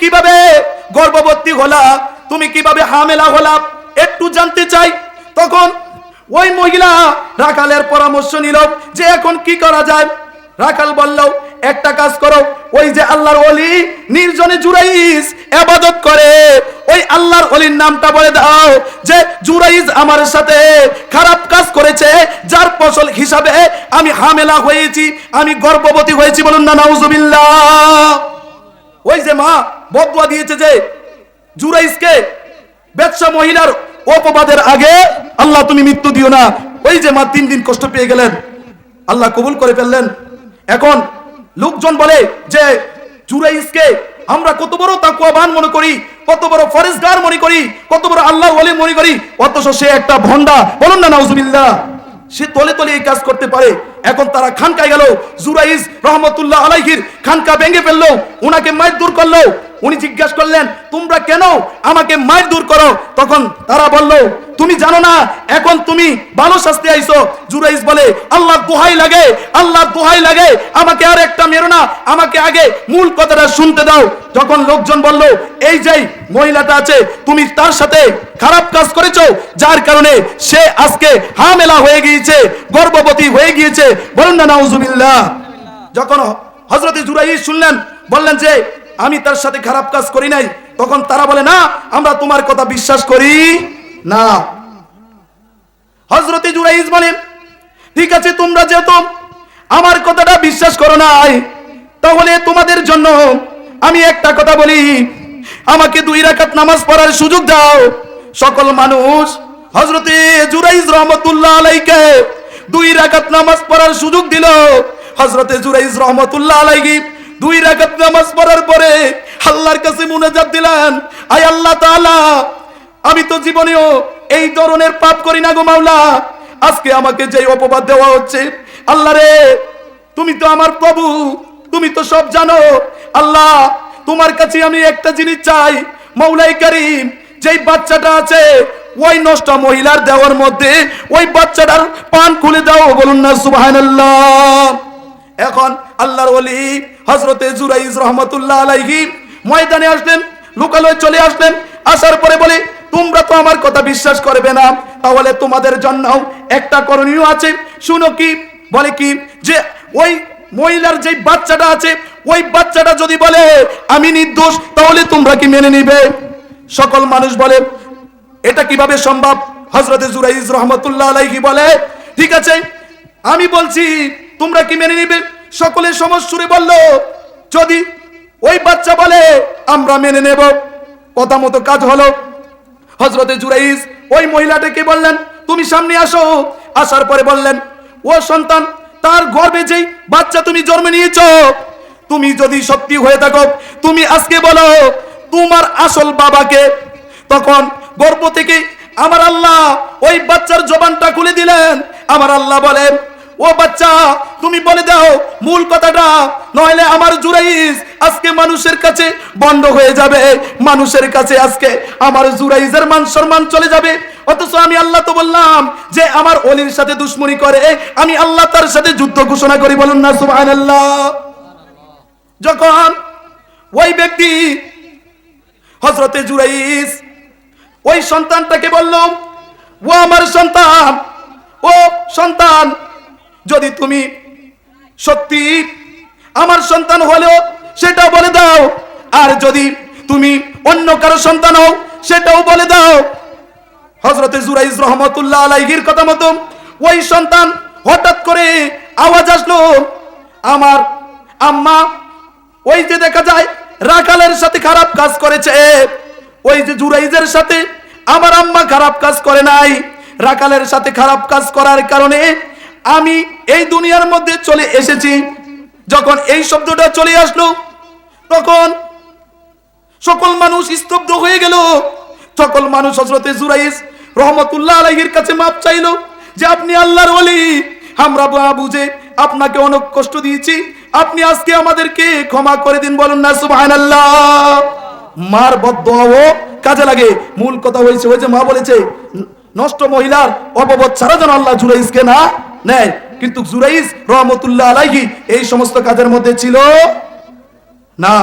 কীভাবে গর্ভবতী হলা? তুমি কীভাবে হামেলা হলা? একটু জানতে চাই। তখন ওই মহিলা রাখালের পরামর্শ নিল যে এখন কি করা যায়। রাখাল বলল, একটা কাজ করো, ওই যে আল্লাহর অলি নির্জনে জুরাইস আবাদত করে, ওই আল্লাহর অলির নামটা বলে দাও যে জুরাইজ আমার সাথে খারাপ কাজ করেছে, যার ফসল হিসাবে আমি হামেলা হয়েছি, আমি গর্ভবতী হয়েছি বলুন না, নাউজুবিল্লাহ। ওই যে মা বদুয়া দিয়েছে যে জুরাইসকে ব্যবসা মহিলার অপবাদের আগে আল্লাহ তুমি মৃত্যু দিও না। ওই যে মা তিন দিন কষ্ট পেয়ে গেলেন, আল্লাহ কবুল করে ফেললেন। এখন লোকজন বলে যে জুরাইসকে আমরা কত বড় তাকুয়াবান মনে করি, কত বড় ফরেজগার মনে করি, কত বড় আল্লাহ ওলি মনে করি, অথচ সে একটা ভন্ডা বলুন না, নাউজুবিল্লাহ, সে তলে তলে এই কাজ করতে পারে। এখন তারা খানকায় গেল জুরাইজ রহমতুল্লাহ আলাইহির খানকা ভেঙে ফেলল ওনাকে মায়ের দূর করল। উনি জিজ্ঞাসা করলেন, তোমরা কেন আমাকে মায়ের দূর করো? তখন তারা বলল, তুমি জানো না, এখন তুমি ভালো শাস্তি আইছো। জুরাইজ বলে আল্লাহ দোহাই লাগে আল্লাহ দোহাই লাগে। আমাকে আর একটা মেরো না, আমাকে আগে মূল কথাটা শুনতে দাও। যখন লোকজন বলল, এই যে মহিলাটা আছে, তুমি তার সাথে খারাপ কাজ করেছ, যার কারণে সে আজকে হামেলা হয়ে গিয়েছে, গর্ভবতী হয়ে গিয়েছে। বলুন না, নাউজুবিল্লাহ। যখন হজরত জুরাইজ শুনলেন, বললেন যে আমি তার সাথে খারাপ কাজ করি নাই। তখন তারা বলে, না, আমরা তোমার কথা বিশ্বাস করি না। হজরতে জুরাইজ বলে ঠিক আছে, তোমরা যেহেতু আমার কথাটা বিশ্বাস করো নাই, তাহলে তোমাদের জন্য আমি একটা কথা বলি। আমাকে দুই রাকাত নামাজ পড়ার সুযোগ দাও। সকল মানুষ হজরতে জুরাইজ রহমতুল্লাহ আলাইকে দুই রাকাত নামাজ পড়ার সুযোগ দিল। হজরতে জুরাইজ রহমতুল্লাহ আলাইহি দুই রাকাত নামাজ পড়ার পরে আল্লাহর কাছে মুনাজাত দিলেন, আয় আল্লাহ তাআলা, আমি তো জীবনেও এই ধরনের পাপ করি না গো মাওলা। আজকে আমাকে যে অপবাদ দেওয়া হচ্ছে, আল্লাহ রে, তুমি তো আমার প্রভু, তুমি তো সব জানো। আল্লাহ, তোমার কাছে আমি একটা জিনিস চাই মৌলাই করিম, যেই বাচ্চাটা আছে, ওই নষ্ট মহিলার দেওয়ার মধ্যে ওই বাচ্চাটার পান খুলে দাও, বলুন না সুবহানাল্লাহ। এখন আল্লাহর ওলি হজরতে জুরাইজ রহমতুল্লাহ আলাইহি ময়দানে আসলেন, লোকালয়ে চলে আসলেন, আসার পরে বলে, তোমরা তো আমার কথা বিশ্বাস করবে না, তাহলে তোমাদের জন্য একটা করণীয় আছে। শুনো কি, বলে কি, যে ওই মহিলার যে বাচ্চাটা আছে, ওই বাচ্চাটা যদি বলে, আমি নির্দোষ, তাহলে তোমরা কি মেনে নিবে? সকল মানুষ বলে, এটা কীভাবে সম্ভব? হজরতে জুরাইজ রহমতুল্লাহ আলাইহি বলে, ঠিক আছে, আমি বলছি, তোমরা কি মেনে নিবে? সকলে সমস্যুরে বলল, যদি ওই বাচ্চা বলে, আমরা মেনে নেব। কথা মতো কাজ হলো। হজরতে জুরাইজ ওই মহিলাটাকে বললেন, তুমি সামনে আসো। আসার পরে বললেন, ও সন্তান, তার গর্বে যেই বাচ্চা তুমি জন্ম নিয়েছ, তুমি যদি সত্যি হয়ে থাকো, তুমি আজকে বলো, তোমার আসল বাবাকে। তখন গর্ব থেকে আমার আল্লাহ ওই বাচ্চার জবানটা খুলে দিলেন। আমার আল্লাহ বলেন, ও বাচ্চা, তুমি বলে মূল কথাটা নইলে আমার জুরাইজ আজকে মানুষের কাছে বন্ধ হয়ে যাবে। মানুষের কাছে আজকে আমার জুরাইজের মান সম্মান চলে যাবে। অথচ আমি আল্লাহ তো বললাম যে আমার অলির সাথে দুশ্মনী করে। আমি আল্লাহ তার সাথে যুদ্ধ ঘোষণা করি, বলুন না, সুবহানাল্লাহ। যখন ওই ব্যক্তি হজরতে জুরাইজ ওই সন্তানটাকে বলল, ও আমার সন্তান, ও সন্তান, যদি তুমি সত্যি? আমার সন্তান হলেও সেটা বলে দাও। আর যদি তুমি অন্য কারও সন্তান হও, সেটাও বলে দাও। হজরতে জুরাইজ রহমতুল্লাহ আলাইহির কথা মতো ওই সন্তান হঠাৎ করে আওয়াজ আসলো। আমার আম্মা ওই যে দেখা যায়, রাখালের সাথে খারাপ কাজ করেছে। ওই যে জুরাইজের সাথে আমার আম্মা খারাপ কাজ করে নাই। রাখালের সাথে খারাপ কাজ করার কারণে আমি এই দুনিয়ার মধ্যে চলে এসেছি। যখন এই শব্দটা চলে আসলো, তখন সকল মানুষ স্তব্ধ হয়ে গেল। সকল মানুষ হজরতে জুরাইস রহমতুল্লাহ আলাইহির কাছে মাপ চাইলো যে, আপনি আল্লাহর ওলি। আমরা বা বুঝে আপনাকে অনেক কষ্ট দিয়েছি। আপনি আজকে আমাদেরকে ক্ষমা করে দিন বলুন না, সুবহানাল্লাহ। মার বদদোয়াও কাজে লাগে। মূল কথা হয়েছে, ওই যে মা বলেছে, নষ্ট মহিলার অপবদ ছাড়া যেন আল্লাহ জুরাইসকে না নেয়। কিন্তু জুরাইজ রহমতুল্লাহ আলাইহি এই সমস্ত কাজের মধ্যে ছিল না।